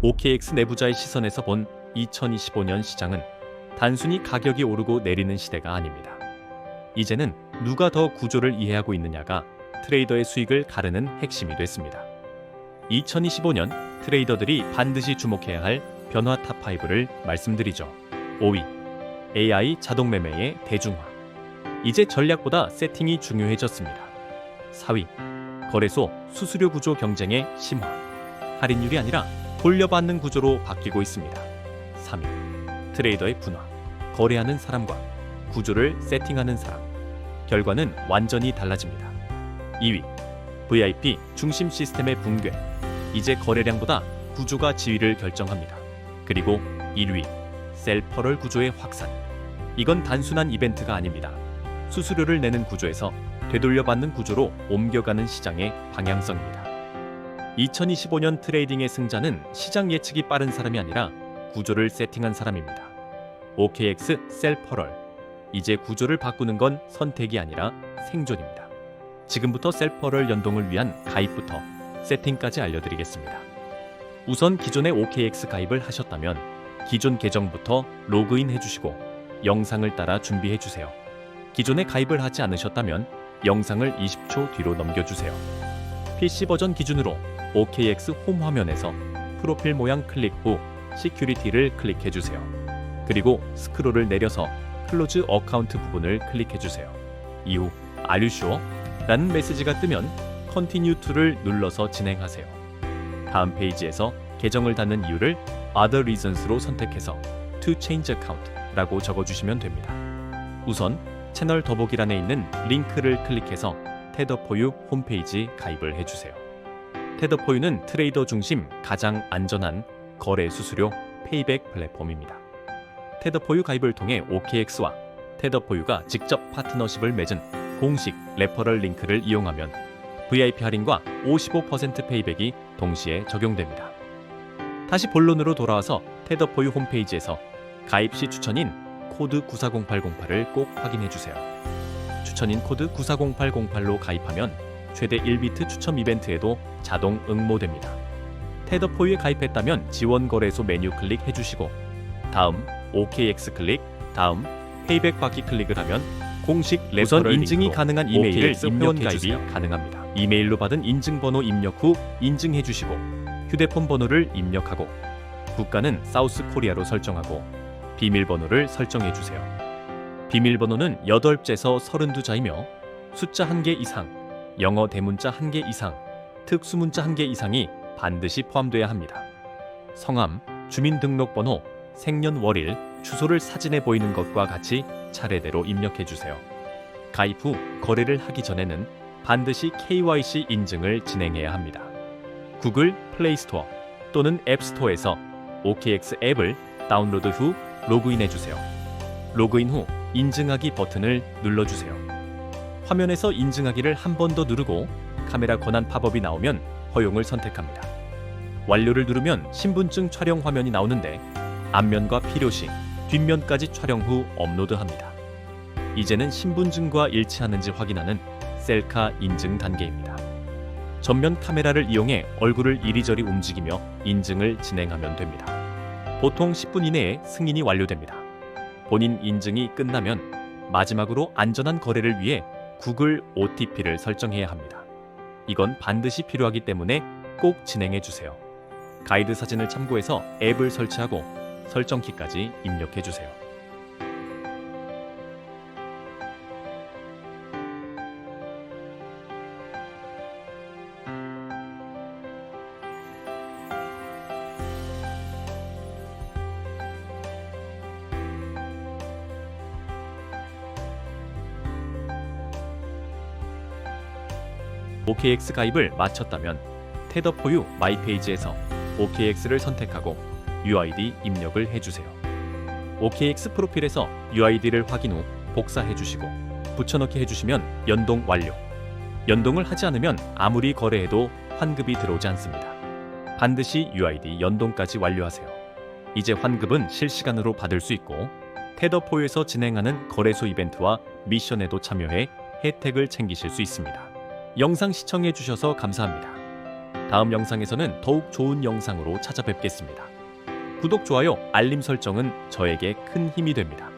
OKX 내부자의 시선에서 본 2025년 시장은 단순히 가격이 오르고 내리는 시대가 아닙니다. 이제는 누가 더 구조를 이해하고 있느냐가 트레이더의 수익을 가르는 핵심이 됐습니다. 2025년 트레이더들이 반드시 주목해야 할 변화 탑5를 말씀드리죠. 5위 AI 자동 매매의 대중화. 이제 전략보다 세팅이 중요해졌습니다. 4위 거래소 수수료 구조 경쟁의 심화. 할인율이 아니라 돌려받는 구조로 바뀌고 있습니다. 3위 트레이더의 분화. 거래하는 사람과 구조를 세팅하는 사람. 결과는 완전히 달라집니다. 2위 VIP 중심 시스템의 붕괴. 이제 거래량보다 구조가 지위를 결정합니다. 그리고 1위 셀퍼럴 구조의 확산. 이건 단순한 이벤트가 아닙니다. 수수료를 내는 구조에서 되돌려받는 구조로 옮겨가는 시장의 방향성입니다. 2025년 트레이딩의 승자는 시장 예측이 빠른 사람이 아니라 구조를 세팅한 사람입니다. OKX 셀퍼럴. 이제 구조를 바꾸는 건 선택이 아니라 생존입니다. 지금부터 셀퍼럴 연동을 위한 가입부터 세팅까지 알려드리겠습니다. 우선 기존의 OKX 가입을 하셨다면 기존 계정부터 로그인 해주시고 영상을 따라 준비해 주세요. 기존에 가입을 하지 않으셨다면 영상을 20초 뒤로 넘겨주세요. PC 버전 기준으로 OKX 홈 화면에서 프로필 모양 클릭 후 시큐리티를 클릭해 주세요. 그리고 스크롤을 내려서 클로즈 어카운트 부분을 클릭해 주세요. 이후 Are you sure? 라는 메시지가 뜨면 Continue to를 눌러서 진행하세요. 다음 페이지에서 계정을 닫는 이유를 Other reasons로 선택해서 To change account 라고 적어주시면 됩니다. 우선 채널 더보기란에 있는 링크를 클릭해서 테더포유 홈페이지 가입을 해주세요. 테더포유는 트레이더 중심 가장 안전한 거래 수수료 페이백 플랫폼입니다. 테더포유 가입을 통해 OKX와 테더포유가 직접 파트너십을 맺은 공식 레퍼럴 링크를 이용하면 VIP 할인과 55% 페이백이 동시에 적용됩니다. 다시 본론으로 돌아와서 테더포유 홈페이지에서 가입 시 추천인 코드 940808을 꼭 확인해 주세요. 추천인 코드 940808로 가입하면 최대 1비트 추첨 이벤트에도 자동 응모됩니다. 테더포유에 가입했다면 지원 거래소 메뉴 클릭해 주시고 다음 OKX 클릭, 다음 페이백 받기 클릭을 하면 공식 우선 인증이 가능한 이메일을 입력해 가입이. 가능합니다. 이메일로 받은 인증번호 입력 후 인증해 주시고 휴대폰 번호를 입력하고 국가는 사우스 코리아로 설정하고 비밀번호를 설정해 주세요. 비밀번호는 8자에서 32자이며 숫자 1개 이상, 영어 대문자 1개 이상, 특수문자 1개 이상이 반드시 포함돼야 합니다. 성함, 주민등록번호, 생년월일, 주소를 사진에 보이는 것과 같이 차례대로 입력해 주세요. 가입 후 거래를 하기 전에는 반드시 KYC 인증을 진행해야 합니다. 구글 플레이 스토어 또는 앱 스토어에서 OKX 앱을 다운로드 후 로그인해 주세요. 로그인 후 인증하기 버튼을 눌러 주세요. 화면에서 인증하기를 한 번 더 누르고 카메라 권한 팝업이 나오면 허용을 선택합니다. 완료를 누르면 신분증 촬영 화면이 나오는데 앞면과 필요시 뒷면까지 촬영 후 업로드합니다. 이제는 신분증과 일치하는지 확인하는 셀카 인증 단계입니다. 전면 카메라를 이용해 얼굴을 이리저리 움직이며 인증을 진행하면 됩니다. 보통 10분 이내에 승인이 완료됩니다. 본인 인증이 끝나면 마지막으로 안전한 거래를 위해 구글 OTP를 설정해야 합니다. 이건 반드시 필요하기 때문에 꼭 진행해 주세요. 가이드 사진을 참고해서 앱을 설치하고 설정키까지 입력해 주세요. OKX 가입을 마쳤다면 테더포유 마이페이지에서 OKX를 선택하고 UID 입력을 해주세요. OKX 프로필에서 UID를 확인 후 복사해 주시고 붙여넣기 해주시면 연동 완료. 연동을 하지 않으면 아무리 거래해도 환급이 들어오지 않습니다. 반드시 UID 연동까지 완료하세요. 이제 환급은 실시간으로 받을 수 있고 테더포유에서 진행하는 거래소 이벤트와 미션에도 참여해 혜택을 챙기실 수 있습니다. 영상 시청해 주셔서 감사합니다. 다음 영상에서는 더욱 좋은 영상으로 찾아뵙겠습니다. 구독, 좋아요, 알림 설정은 저에게 큰 힘이 됩니다.